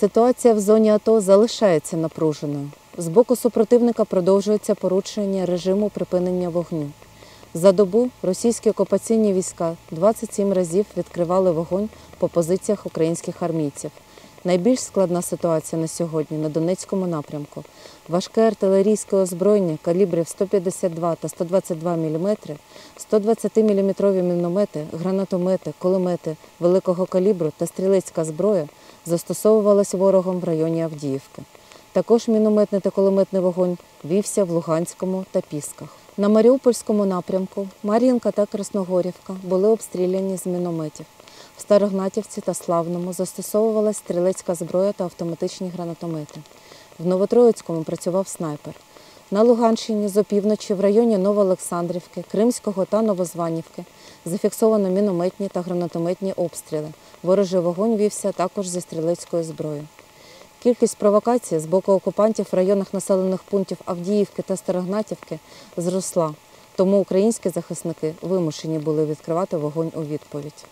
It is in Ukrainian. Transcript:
Ситуація в зоні АТО залишається напруженою. З боку супротивника продовжується порушення режиму припинення вогню. За добу російські окупаційні війська 27 разів відкривали вогонь по позиціях українських армійців. Найбільш складна ситуація на сьогодні на Донецькому напрямку. Важке артилерійське озброєння калібрів 152 та 122 мм, 120 мм міномети, гранатомети, кулемети великого калібру та стрілецька зброя застосовувалась ворогом в районі Авдіївки. Також мінометний та кулеметний вогонь вівся в Луганському та Пісках. На Маріупольському напрямку Мар'їнка та Красногорівка були обстріляні з мінометів. В Старогнатівці та Славному застосовувалась стрілецька зброя та автоматичні гранатомети. В Новотроїцькому працював снайпер. На Луганщині з опівночі в районі Новоолександрівки, Кримського та Новозванівки зафіксовано мінометні та гранатометні обстріли. Ворожий вогонь вівся також зі стрілецької зброї. Кількість провокацій з боку окупантів в районах населених пунктів Авдіївки та Старогнатівки зросла, тому українські захисники вимушені були відкривати вогонь у відповідь.